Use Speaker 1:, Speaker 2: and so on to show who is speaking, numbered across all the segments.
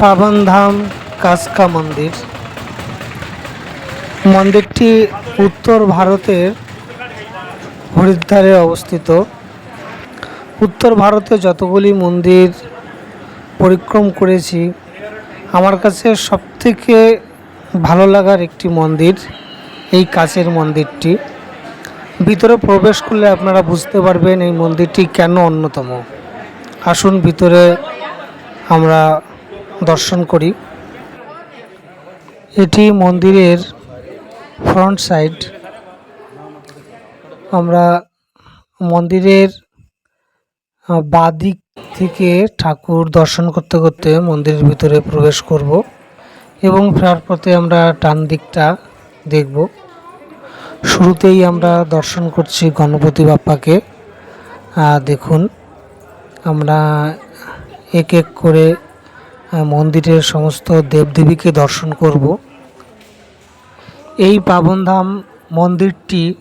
Speaker 1: পাবনধাম কাসকা মন্দির। মন্দিরটি উত্তর ভারতের হরিদ্বারে অবস্থিত। উত্তর ভারতে যতগুলি মন্দির পরিক্রম করেছি, আমার কাছে সবথেকে ভালো লাগার একটি মন্দির এই কাছের মন্দিরটি। ভিতরে প্রবেশ করলে আপনারা বুঝতে পারবেন এই মন্দিরটি কেন অন্যতম। আসুন ভিতরে আমরা দর্শন করি। এটি মন্দিরের ফ্রন্ট সাইড আমরা মন্দিরের বাদিক থেকে ঠাকুর দর্শন করতে করতে মন্দিরের ভিতরে প্রবেশ করব এবং ফেরার পথে আমরা ডান দিকটা দেখব। শুরুতেই আমরা দর্শন করছি গণপতি বাপ্পাকে। দেখুন, আমরা এক এক করে মন্দিরের সমস্ত দেবদেবীকে দর্শন করব। এই পাবনধাম মন্দিরটি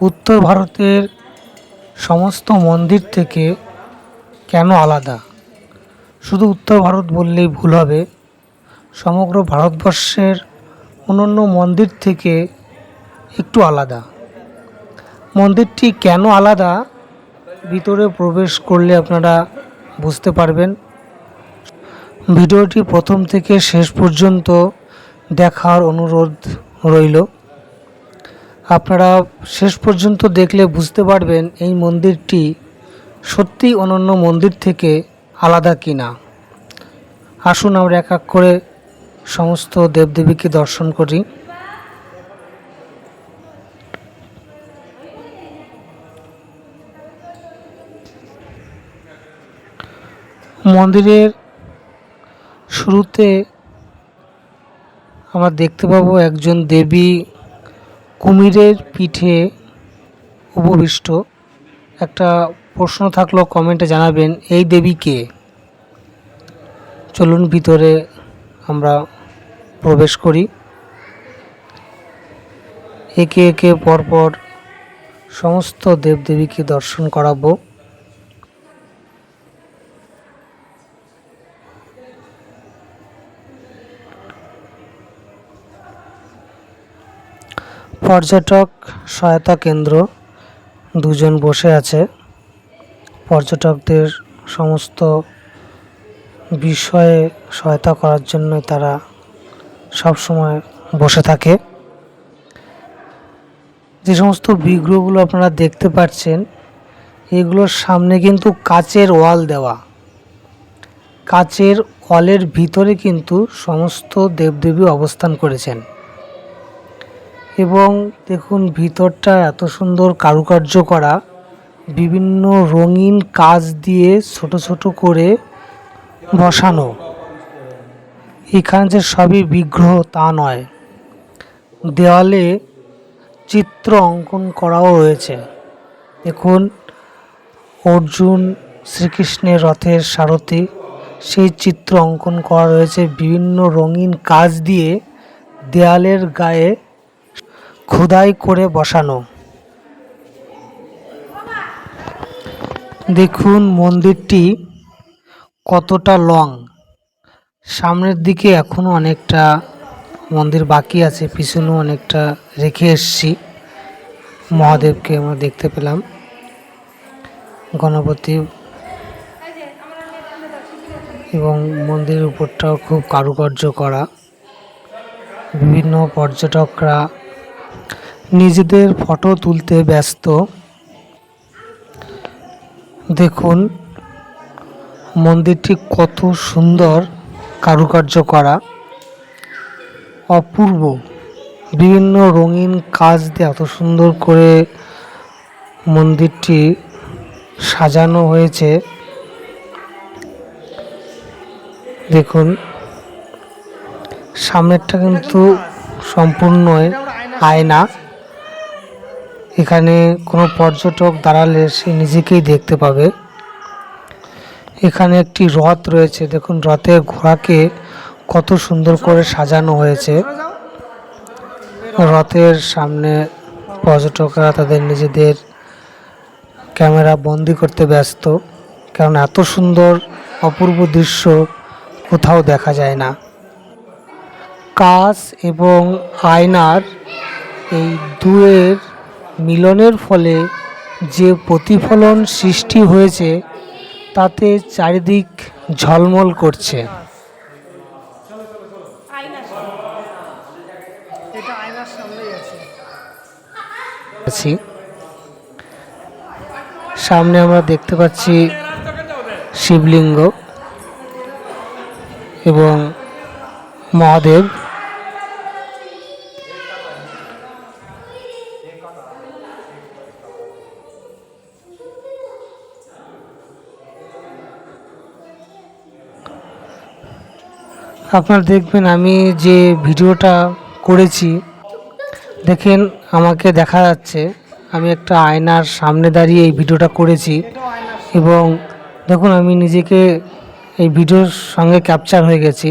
Speaker 1: উত্তর ভারতের সমস্ত মন্দির থেকে কেন আলাদা? শুধু উত্তর ভারত বললেই ভুল হবে। সমগ্র ভারতবর্ষের অন্যান্য মন্দির থেকে একটু আলাদা। মন্দিরটি কেন আলাদা? ভিতরে প্রবেশ করলে আপনারা বুঝতে পারবেন। ভিডিওটি প্রথম থেকে শেষ পর্যন্ত দেখার অনুরোধ রইল। আপনারা শেষ পর্যন্ত দেখলে বুঝতে পারবেন এই মন্দিরটি সত্যি অনন্য মন্দির থেকে আলাদা কিনা। আসুন আমরা এক এক করে সমস্ত দেবদেবীকে দর্শন করি। মন্দিরের শুরুতে আমরা দেখতে পাবো একজন দেবী কুমিরের পিঠে উপবিষ্ট। একটা প্রশ্ন থাকল কমেন্টে জানাবেন, এই দেবী কে? চলুন ভিতরে আমরা প্রবেশ করি। একে একে পরপর সমস্ত দেবদেবীকে দর্শন করাবো। পর্যটক সহায়তা কেন্দ্র দুজন বসে আছে। পর্যটকদের সমস্ত বিষয়ে সহায়তা করার জন্য তারা সব সময় বসে থাকে। যে সমস্ত বিগ্রহগুলো আপনারা দেখতে পাচ্ছেন, এগুলোর সামনে কিন্তু কাচের ওয়াল দেওয়া। কাচের ওয়ালের ভিতরে কিন্তু সমস্ত দেবদেবী অবস্থান করেছেন। এবং দেখুন ভিতরটা এত সুন্দর কারুকার্য করা। বিভিন্ন রঙিন কাজ দিয়ে ছোট ছোট করে বসানো। এখানে যে সবই বিগ্রহ তা নয়। দেওয়ালে চিত্র অঙ্কন করাও রয়েছে। দেখুন, অর্জুন শ্রীকৃষ্ণের রথের সারথি, সেই চিত্র অঙ্কন করা রয়েছে। বিভিন্ন রঙিন কাজ দিয়ে দেয়ালের গায়ে খোদাই করে বসানো। দেখুন মন্দিরটি কতটা লং। সামনের দিকে এখনও অনেকটা মন্দির বাকি আছে, পিছনেও অনেকটা রেখে এসছি। মহাদেবকে আমরা দেখতে পেলাম। গণপতি এবং মন্দিরের উপরটাও খুব কারুকার্য করা। বিভিন্ন পর্যটকরা নিজেদের ফটো তুলতে ব্যস্ত। দেখুন, মন্দিরটি কত সুন্দর কারুকার্য করা। অপূর্ব। বিভিন্ন রঙিন কাজ দিয়ে এত সুন্দর করে মন্দিরটি সাজানো হয়েছে। দেখুন, সামনেরটা কিন্তু সম্পূর্ণই আয়না। এখানে কোনো পর্যটক দাঁড়ালে সে নিজেকেই দেখতে পাবে। এখানে একটি রথ রয়েছে, দেখুন রথের ঘোড়াকে কত সুন্দর করে সাজানো হয়েছে। রথের সামনে পর্যটকরা তাদের নিজেদের ক্যামেরা বন্দি করতে ব্যস্ত, কারণ এত সুন্দর অপূর্ব দৃশ্য কোথাও দেখা যায় না। কাঁচ এবং আয়নার এই দুয়ের মিলনের ফলে যে প্রতিফলন সৃষ্টি হয়েছে, তাতে চারিদিক ঝলমল করছে। সামনে আমরা দেখতে পাচ্ছি শিবলিঙ্গ এবং মহাদেব। আপনারা দেখবেন আমি যে ভিডিওটা করেছি, দেখেন আমাকে দেখা যাচ্ছে, আমি একটা আয়নার সামনে দাঁড়িয়ে এই ভিডিওটা করেছি এবং দেখুন আমি নিজেকে এই ভিডিওর সঙ্গে ক্যাপচার হয়ে গেছি।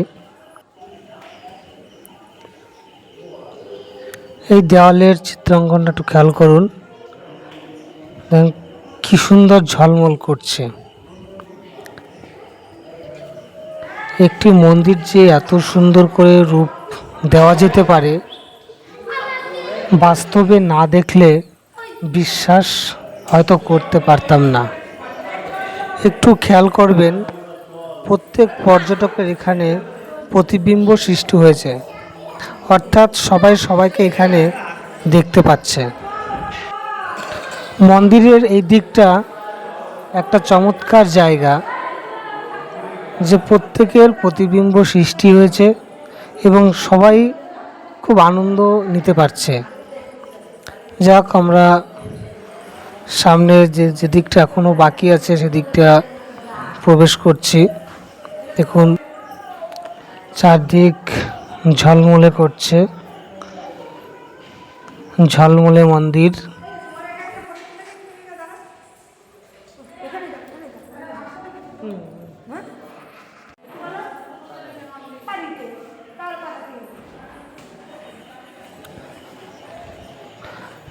Speaker 1: এই দেওয়ালের চিত্রাঙ্কনটা একটু খেয়াল করুন, দেখেন কি সুন্দর ঝলমল করছে। একটি মন্দির যে এত সুন্দর করে রূপ দেওয়া যেতে পারে, বাস্তবে না দেখলে বিশ্বাস হয়তো করতে পারতাম না। একটু খেয়াল করবেন, প্রত্যেক পর্যটকের এখানে প্রতিবিম্ব সৃষ্টি হয়েছে। অর্থাৎ সবাই সবাইকে এখানে দেখতে পাচ্ছে। মন্দিরের এই দিকটা একটা চমৎকার জায়গা। যে প্রত্যেকের প্রতিবিম্ব সৃষ্টি হয়েছে এবং সবাই খুব আনন্দ নিতে পারছে। যাক, আমরা সামনে যে যে দিকটা এখনও বাকি আছে সেদিকটা প্রবেশ করছি। দেখুন, চারদিক ঝলমলে করছে। ঝলমলে মন্দির।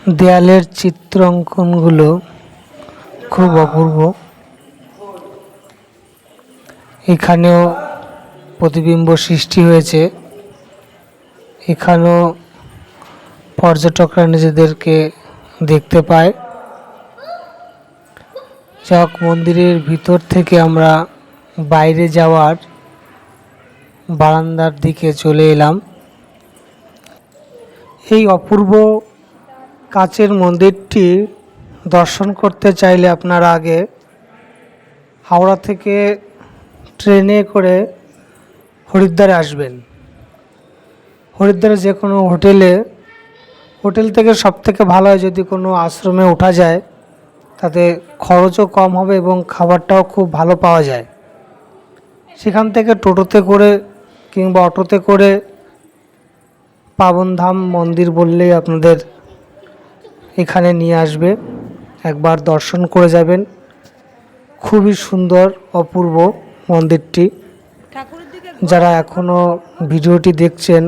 Speaker 1: দেয়ালের চিত্র অঙ্কনগুলো খুব অপূর্ব। এখানেও প্রতিবিম্ব সৃষ্টি হয়েছে। এখানেও পর্যটকরা নিজেদেরকে দেখতে পায়। চক মন্দিরের ভিতর থেকে আমরা বাইরে যাওয়ার বারান্দার দিকে চলে এলাম। এই অপূর্ব কাচের মন্দিরটি দর্শন করতে চাইলে আপনারা আগে হাওড়া থেকে ট্রেনে করে হরিদ্বারে আসবেন। হরিদ্বারে যে কোনো হোটেলে, হোটেল থেকে সব থেকে ভালো হয় যদি কোনো আশ্রমে ওঠা যায়, তাতে খরচও কম হবে এবং খাবারটাও খুব ভালো পাওয়া যায়। সেখান থেকে টোটোতে করে কিংবা অটোতে করে পাবনধাম মন্দির বললেই আপনাদের এখানে নিয়ে আসবে। একবার দর্শন করে যাবেন। খুবই সুন্দর, অপূর্ব মন্দিরটি। যারা এখনও ভিডিওটি দেখছেন,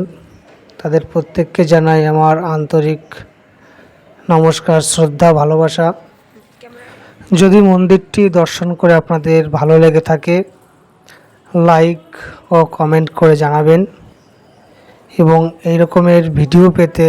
Speaker 1: তাদের প্রত্যেককে জানাই আমার আন্তরিক নমস্কার, শ্রদ্ধা, ভালোবাসা। যদি মন্দিরটি দর্শন করে আপনাদের ভালো লেগে থাকে, লাইক ও কমেন্ট করে জানাবেন। এবং এই রকমের ভিডিও পেতে